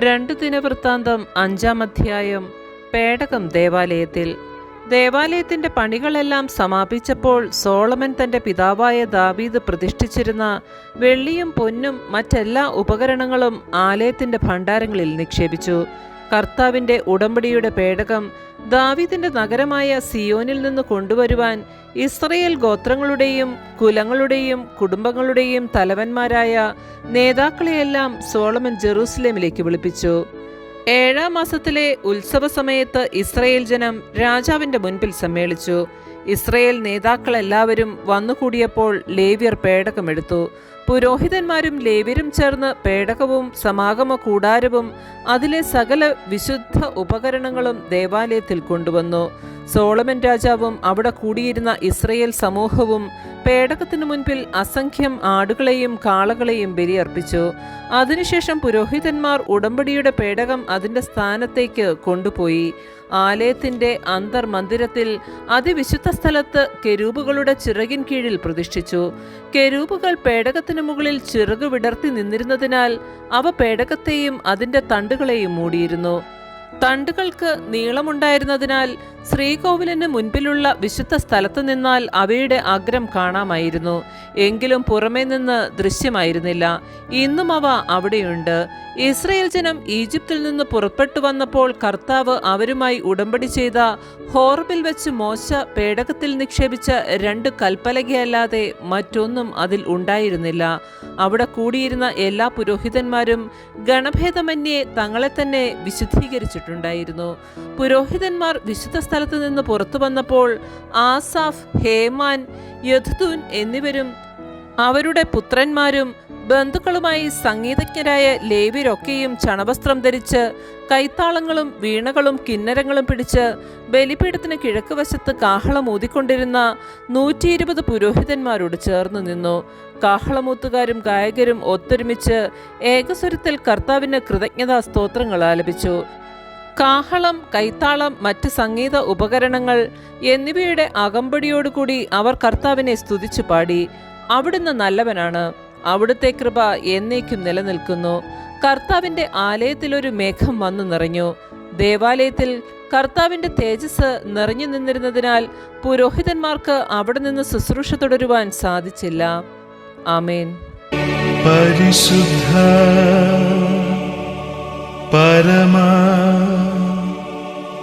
രണ്ട് ദിനവൃത്താന്തം അഞ്ചാം അധ്യായം പേടകം ദേവാലയത്തിൽ. ദേവാലയത്തിന്റെ പണികളെല്ലാം സമാപിച്ചപ്പോൾ സോളമൻ തന്റെ പിതാവായ ദാവീദ് പ്രതിഷ്ഠിച്ചിരുന്ന വെള്ളിയും പൊന്നും മറ്റെല്ലാ ഉപകരണങ്ങളും ആലയത്തിന്റെ ഭണ്ഡാരങ്ങളിൽ നിക്ഷേപിച്ചു. കർത്താവിന്റെ ഉടമ്പടിയുടെ പേടകം ദാവിദിന്റെ നഗരമായ സിയോനിൽ നിന്ന് കൊണ്ടുവരുവാൻ ഇസ്രയേൽ ഗോത്രങ്ങളുടെയും കുലങ്ങളുടെയും കുടുംബങ്ങളുടെയും തലവന്മാരായ നേതാക്കളെയെല്ലാം സോളമൻ ജെറൂസലേമിലേക്ക് വിളിപ്പിച്ചു. ഏഴാം മാസത്തിലെ ഉത്സവ സമയത്ത് ഇസ്രയേൽ ജനം രാജാവിന്റെ മുൻപിൽ സമ്മേളിച്ചു. ഇസ്രയേൽ നേതാക്കളെല്ലാവരും വന്നുകൂടിയപ്പോൾ ലേവ്യർ പേടകമെടുത്തു. പുരോഹിതന്മാരും ലേവ്യരും ചേർന്ന് പേടകവും സമാഗമ കൂടാരവും അതിലെ സകല വിശുദ്ധ ഉപകരണങ്ങളും ദേവാലയത്തിൽ കൊണ്ടുവന്നു. സോളമൻ രാജാവും അവിടെ കൂടിയിരുന്ന ഇസ്രയേൽ സമൂഹവും പേടകത്തിനു മുൻപിൽ അസംഖ്യം ആടുകളെയും കാളകളെയും ബലിയർപ്പിച്ചു. അതിനുശേഷം പുരോഹിതന്മാർ ഉടമ്പടിയുടെ പേടകം അതിന്റെ സ്ഥാനത്തേക്ക് കൊണ്ടുപോയി. ആലയത്തിന്റെ അന്തർമന്ദിരത്തിൽ അതിവിശുദ്ധ സ്ഥലത്ത് കെരൂബുകളുടെ ചിറകിൻ കീഴിൽ പ്രതിഷ്ഠിച്ചു. കെരൂബുകൾ പേടകത്തിനു മുകളിൽ ചിറകു വിടർത്തി നിന്നിരുന്നതിനാൽ അവ പേടകത്തെയും അതിന്റെ തണ്ടുകളെയും മൂടിയിരുന്നു. തണ്ടുകൾക്ക് നീളമുണ്ടായിരുന്നതിനാൽ ശ്രീകോവിലിന് മുൻപിലുള്ള വിശുദ്ധ സ്ഥലത്ത് നിന്നാൽ അവയുടെ അഗ്രം കാണാമായിരുന്നു. എങ്കിലും പുറമേ നിന്ന് ദൃശ്യമായിരുന്നില്ല. ഇന്നും അവ അവിടെയുണ്ട്. ഇസ്രയേൽ ജനം ഈജിപ്തിൽ നിന്ന് പുറപ്പെട്ടു വന്നപ്പോൾ കർത്താവ് അവരുമായി ഉടമ്പടി ചെയ്ത ഹോർബിൽ വെച്ച് മോശ പേടകത്തിൽ നിക്ഷേപിച്ച രണ്ട് കൽപ്പലകയല്ലാതെ മറ്റൊന്നും അതിൽ ഉണ്ടായിരുന്നില്ല. അവിടെ കൂടിയിരുന്ന എല്ലാ പുരോഹിതന്മാരും ഗണഭേദമന്യേ തങ്ങളെ തന്നെ വിശുദ്ധീകരിച്ചിട്ടുണ്ടായിരുന്നു പുരോഹിതന്മാർ വിശുദ്ധ സ്ഥലത്ത് നിന്ന് പുറത്തു വന്നപ്പോൾ ആസാഫ് ഹേമാൻ യഥുദൂൻ എന്നിവരും അവരുടെ പുത്രന്മാരും ബന്ധുക്കളുമായി സംഗീതജ്ഞരായ ലേവ്യരൊക്കെയും ചണവസ്ത്രം ധരിച്ച് കൈത്താളങ്ങളും വീണകളും കിന്നരങ്ങളും പിടിച്ച് ബലിപീഠത്തിന് കിഴക്ക് വശത്ത് കാഹളം ഊതിക്കൊണ്ടിരുന്ന നൂറ്റി ഇരുപത് പുരോഹിതന്മാരോട് ചേർന്ന് നിന്നു. കാഹളമൂത്തുകാരും ഗായകരും ഒത്തൊരുമിച്ച് ഏകസ്വരത്തിൽ കർത്താവിന് കൃതജ്ഞതാ സ്തോത്രങ്ങൾ ആലപിച്ചു. കാഹളം കൈത്താളം മറ്റ് സംഗീത ഉപകരണങ്ങൾ എന്നിവയുടെ അകമ്പടിയോടുകൂടി അവർ കർത്താവിനെ സ്തുതിച്ചു പാടി. അവിടുന്ന് നല്ലവനാണ്. അവിടുത്തെ കൃപ എന്നേക്കും നിലനിൽക്കുന്നു. കർത്താവിന്റെ ആലയത്തിലൊരു മേഘം വന്നു നിറഞ്ഞു. ദേവാലയത്തിൽ കർത്താവിന്റെ തേജസ് നിറഞ്ഞു നിന്നിരുന്നതിനാൽ പുരോഹിതന്മാർക്ക് അവിടെ നിന്ന് ശുശ്രൂഷ തുടരുവാൻ സാധിച്ചില്ല. ആമേൻ. പരിശുദ്ധ പരമ